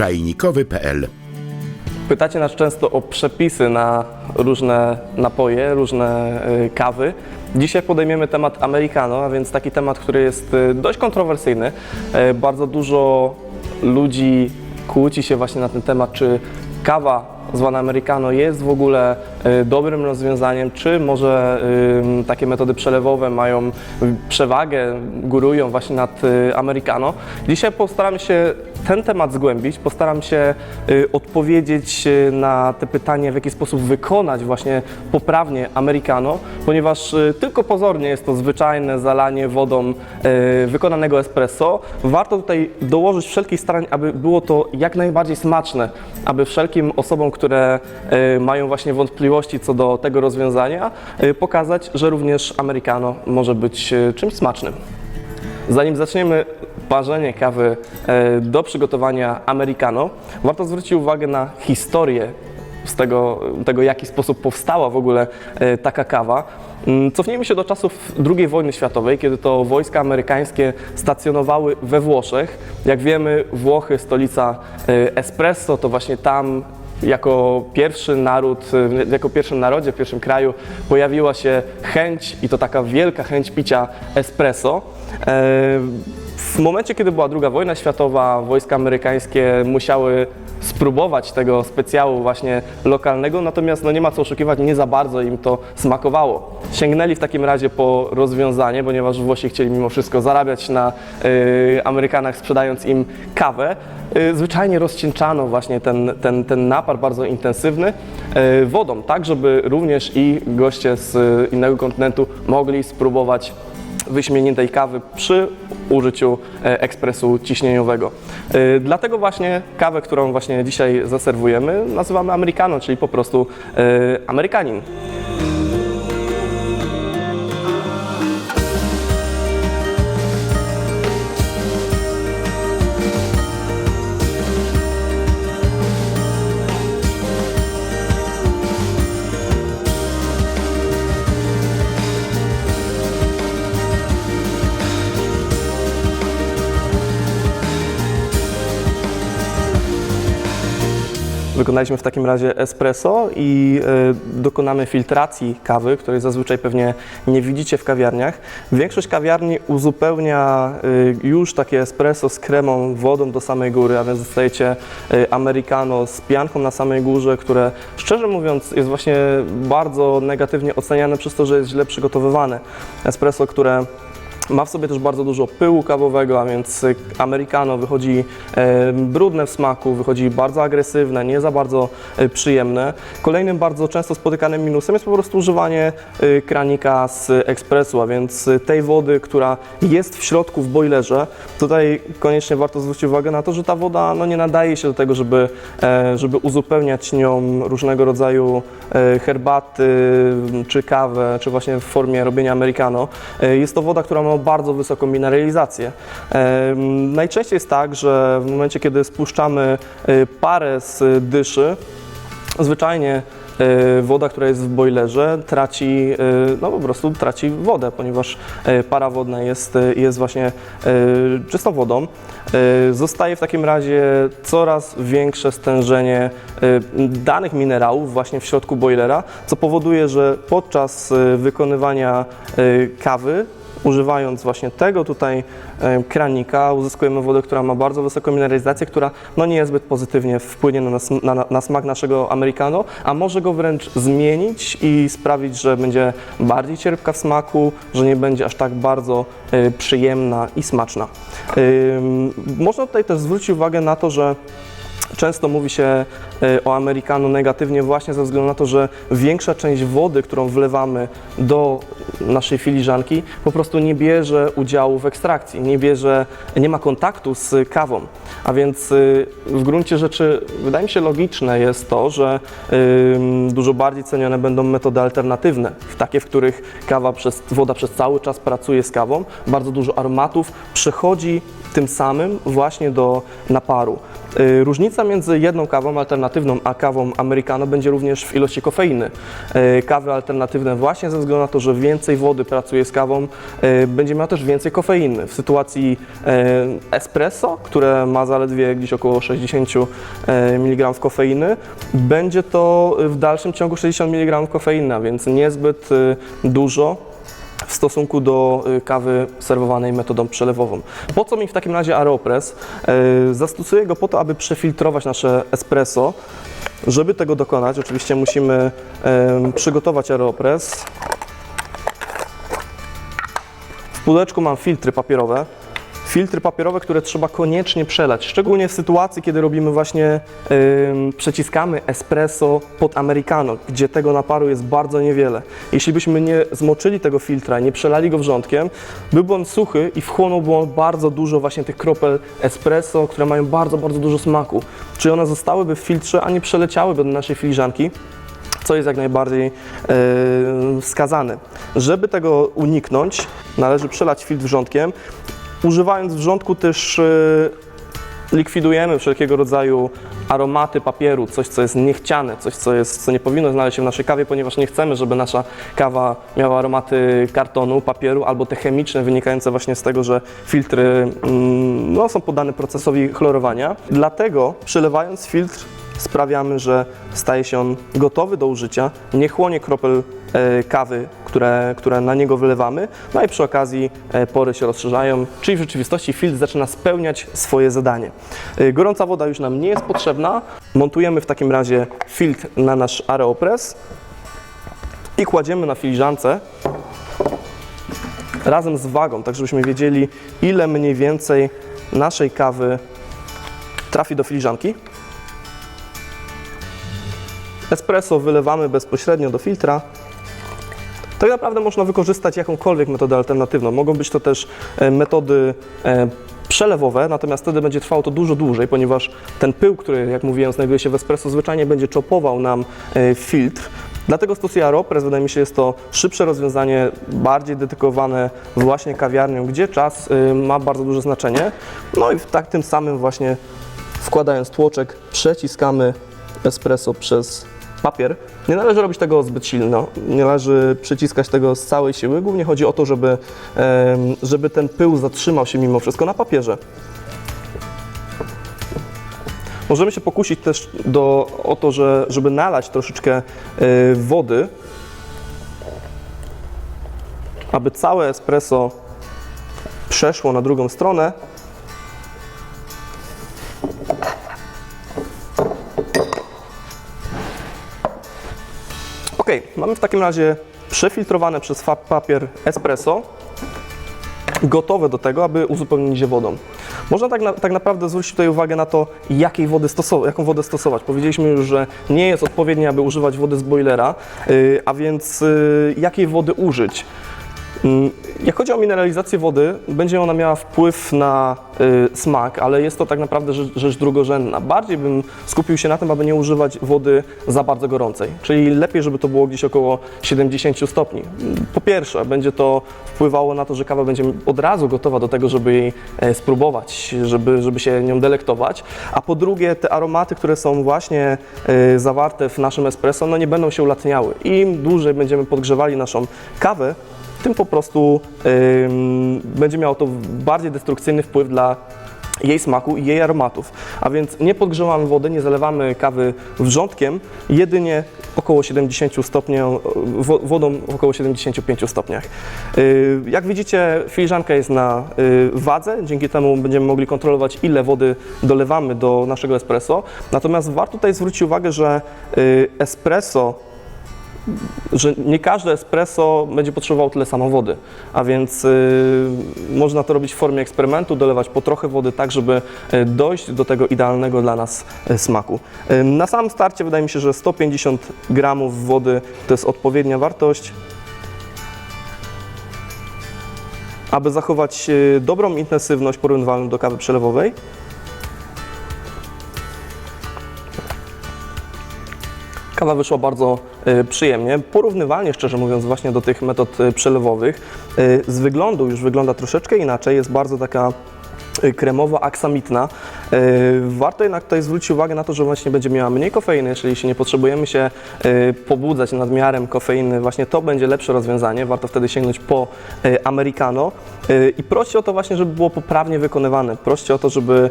czajnikowy.pl Pytacie nas często o przepisy na różne napoje, różne y, kawy. Dzisiaj podejmiemy temat americano, a więc taki temat, który jest y, dość kontrowersyjny. Y, Bardzo dużo ludzi kłóci się właśnie na ten temat, czy kawa zwana americano jest w ogóle y, dobrym rozwiązaniem, czy może y, takie metody przelewowe mają przewagę, górują właśnie nad y, americano. Dzisiaj postaram się ten temat zgłębić, postaram się odpowiedzieć na te pytanie, w jaki sposób wykonać właśnie poprawnie americano, ponieważ tylko pozornie jest to zwyczajne zalanie wodą wykonanego espresso. Warto tutaj dołożyć wszelkich starań, aby było to jak najbardziej smaczne, aby wszelkim osobom, które y, mają właśnie wątpliwości co do tego rozwiązania, y, pokazać, że również americano może być y, czymś smacznym. Zanim zaczniemy parzenie kawy do przygotowania americano, warto zwrócić uwagę na historię z tego, tego, w jaki sposób powstała w ogóle taka kawa. Mm, Cofnijmy się do czasów II wojny światowej, kiedy to wojska amerykańskie stacjonowały we Włoszech. Jak wiemy, Włochy, stolica espresso, to właśnie tam jako pierwszy naród, jako pierwszym narodzie, w pierwszym kraju pojawiła się chęć i to taka wielka chęć picia espresso. E, W momencie, kiedy była II wojna światowa, wojska amerykańskie musiały spróbować tego specjału właśnie lokalnego, natomiast no nie ma co oszukiwać, nie za bardzo im to smakowało. Sięgnęli w takim razie po rozwiązanie, ponieważ Włosi chcieli mimo wszystko zarabiać na y, Amerykanach sprzedając im kawę. Y, zwyczajnie rozcieńczano właśnie ten, ten, ten napar bardzo intensywny y, wodą, tak żeby również i goście z y, innego kontynentu mogli spróbować wyśmienitej kawy przy użyciu e, ekspresu ciśnieniowego. E, Dlatego właśnie kawę, którą właśnie dzisiaj zaserwujemy, nazywamy americano, czyli po prostu e, Amerykanin. Wykonaliśmy w takim razie espresso i e, dokonamy filtracji kawy, której zazwyczaj pewnie nie widzicie w kawiarniach. Większość kawiarni uzupełnia e, już takie espresso z kremą, wodą do samej góry, a więc dostajecie e, americano z pianką na samej górze, które szczerze mówiąc jest właśnie bardzo negatywnie oceniane przez to, że jest źle przygotowywane. Espresso, które ma w sobie też bardzo dużo pyłu kawowego, a więc y, americano wychodzi brudne w smaku, wychodzi bardzo agresywne, nie za bardzo e, przyjemne. Kolejnym bardzo często spotykanym minusem jest po prostu używanie e, kranika z ekspresu, a więc y, tej wody, która jest w środku w boilerze. Tutaj koniecznie warto zwrócić uwagę na to, że ta woda no, nie nadaje się do tego, żeby, e, żeby uzupełniać nią różnego rodzaju e, herbaty czy kawę, czy właśnie w formie robienia americano. E, Jest to woda, która ma bardzo wysoką mineralizację. Najczęściej jest tak, że w momencie, kiedy spuszczamy e, parę z dyszy, zwyczajnie e, woda, która jest w boilerze, traci, e, no po prostu traci wodę, ponieważ para wodna jest, jest właśnie czystą wodą. Zostaje w takim razie coraz większe stężenie danych minerałów właśnie w środku boilera, co powoduje, że podczas wykonywania kawy używając właśnie tego tutaj e, kranika, uzyskujemy wodę, która ma bardzo wysoką mineralizację, która no nie zbyt pozytywnie wpłynie na, nas, na, na smak naszego americano, a może go wręcz zmienić i sprawić, że będzie bardziej cierpka w smaku, że nie będzie aż tak bardzo e, przyjemna i smaczna. Można tutaj też zwrócić uwagę na to, że Często mówi się e, o americano negatywnie właśnie ze względu na to, że większa część wody, którą wlewamy do naszej filiżanki, po prostu nie bierze udziału w ekstrakcji, nie bierze, nie ma kontaktu z kawą. A więc y, w gruncie rzeczy wydaje mi się logiczne jest to, że dużo bardziej cenione będą metody alternatywne, takie, w których kawa przez, woda przez cały czas pracuje z kawą, bardzo dużo aromatów przechodzi tym samym właśnie do naparu. Y, Różnica między jedną kawą alternatywną a kawą americano będzie również w ilości kofeiny. E, Kawy alternatywne właśnie ze względu na to, że więcej wody pracuje z kawą, e, będzie miała też więcej kofeiny. W sytuacji espresso, które ma zaledwie gdzieś około 60 e, mg kofeiny, będzie to w dalszym ciągu 60 mg kofeiny, a więc niezbyt dużo w stosunku do y, kawy serwowanej metodą przelewową. Po co mi w takim razie Aeropress? Y, Zastosuję go po to, aby przefiltrować nasze espresso. Żeby tego dokonać, oczywiście musimy przygotować Aeropress. W pudełeczku mam filtry papierowe. Filtry papierowe, które trzeba koniecznie przelać, szczególnie w sytuacji, kiedy robimy właśnie, ym, przeciskamy espresso pod americano, gdzie tego naparu jest bardzo niewiele. Jeśli byśmy nie zmoczyli tego filtra, nie przelali go wrzątkiem, byłby on suchy i wchłonąłby on bardzo dużo właśnie tych kropel espresso, które mają bardzo, bardzo dużo smaku. Czyli one zostałyby w filtrze, a nie przeleciałyby do naszej filiżanki co jest jak najbardziej e, wskazane. Żeby tego uniknąć, należy przelać filtr wrzątkiem. Używając wrzątku też e, likwidujemy wszelkiego rodzaju aromaty papieru, coś co jest niechciane, coś co, jest, co nie powinno znaleźć się w naszej kawie, ponieważ nie chcemy, żeby nasza kawa miała aromaty kartonu, papieru albo te chemiczne wynikające właśnie z tego, że filtry mm, no, są poddane procesowi chlorowania. Dlatego przelewając filtr sprawiamy, że staje się on gotowy do użycia, nie chłonie kropel kawy, które, które na niego wylewamy, no i przy okazji e, pory się rozszerzają, czyli w rzeczywistości filtr zaczyna spełniać swoje zadanie. E, Gorąca woda już nam nie jest potrzebna, montujemy w takim razie filtr na nasz Aeropress i kładziemy na filiżance razem z wagą, tak żebyśmy wiedzieli ile mniej więcej naszej kawy trafi do filiżanki. Espresso wylewamy bezpośrednio do filtra. Tak naprawdę można wykorzystać jakąkolwiek metodę alternatywną. Mogą być to też e, metody e, przelewowe, natomiast wtedy będzie trwało to dużo dłużej, ponieważ ten pył, który, jak mówiłem, znajduje się w espresso, zwyczajnie będzie czopował nam e, filtr. Dlatego stosuję Aeropress, wydaje mi się, jest to szybsze rozwiązanie, bardziej dedykowane właśnie kawiarniom, gdzie czas ma bardzo duże znaczenie. No i tak tym samym właśnie wkładając tłoczek, przeciskamy espresso przez papier. Nie należy robić tego zbyt silno, nie należy przyciskać tego z całej siły. Głównie chodzi o to, żeby, żeby ten pył zatrzymał się mimo wszystko na papierze. Możemy się pokusić też do, o to, że, żeby nalać troszeczkę e, wody, aby całe espresso przeszło na drugą stronę. Mamy w takim razie przefiltrowane przez papier espresso, gotowe do tego, aby uzupełnić je wodą. Można tak, na, tak naprawdę zwrócić tutaj uwagę na to, jakiej wody stosować, jaką wodę stosować. Powiedzieliśmy już, że nie jest odpowiednie, aby używać wody z boilera, yy, a więc yy, jakiej wody użyć. Mm, Jak chodzi o mineralizację wody, będzie ona miała wpływ na y, smak, ale jest to tak naprawdę rzecz, rzecz drugorzędna. Bardziej bym skupił się na tym, aby nie używać wody za bardzo gorącej, czyli lepiej, żeby to było gdzieś około 70 stopni. Po pierwsze, będzie to wpływało na to, że kawa będzie od razu gotowa do tego, żeby jej e, spróbować, żeby, żeby się nią delektować, a po drugie, te aromaty, które są właśnie e, zawarte w naszym espresso, no nie będą się ulatniały. Im dłużej będziemy podgrzewali naszą kawę, tym po prostu będzie miało to bardziej destrukcyjny wpływ dla jej smaku i jej aromatów. A więc nie podgrzewamy wody, nie zalewamy kawy wrzątkiem, jedynie około 70 stopni, wo- wodą w około 75 stopniach. Yy, Jak widzicie, filiżanka jest na yy, wadze, dzięki temu będziemy mogli kontrolować, ile wody dolewamy do naszego espresso. Natomiast warto tutaj zwrócić uwagę, że espresso że nie każde espresso będzie potrzebowało tyle samo wody, a więc y, można to robić w formie eksperymentu, dolewać po trochę wody, tak żeby y, dojść do tego idealnego dla nas y, smaku. Y, na samym starcie wydaje mi się, że 150 gramów wody to jest odpowiednia wartość. Aby zachować y, dobrą intensywność porównywalną do kawy przelewowej, Kawa wyszła bardzo e, przyjemnie, porównywalnie szczerze mówiąc właśnie do tych metod e, przelewowych. E, z wyglądu już wygląda troszeczkę inaczej, jest bardzo taka kremowa, aksamitna. Warto jednak tutaj zwrócić uwagę na to, że właśnie będzie miała mniej kofeiny, czyli jeśli nie potrzebujemy się pobudzać nadmiarem kofeiny, właśnie to będzie lepsze rozwiązanie. Warto wtedy sięgnąć po americano i proście o to właśnie, żeby było poprawnie wykonywane. Proście o to, żeby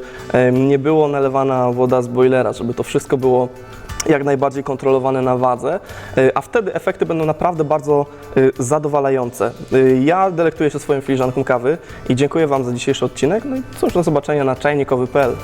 nie było nalewana woda z boilera, żeby to wszystko było jak najbardziej kontrolowane na wadze, y, a wtedy efekty będą naprawdę bardzo y, zadowalające. Y, Ja delektuję się swoją filiżanką kawy i dziękuję Wam za dzisiejszy odcinek. No i cóż, do zobaczenia na czajnikowy.pl.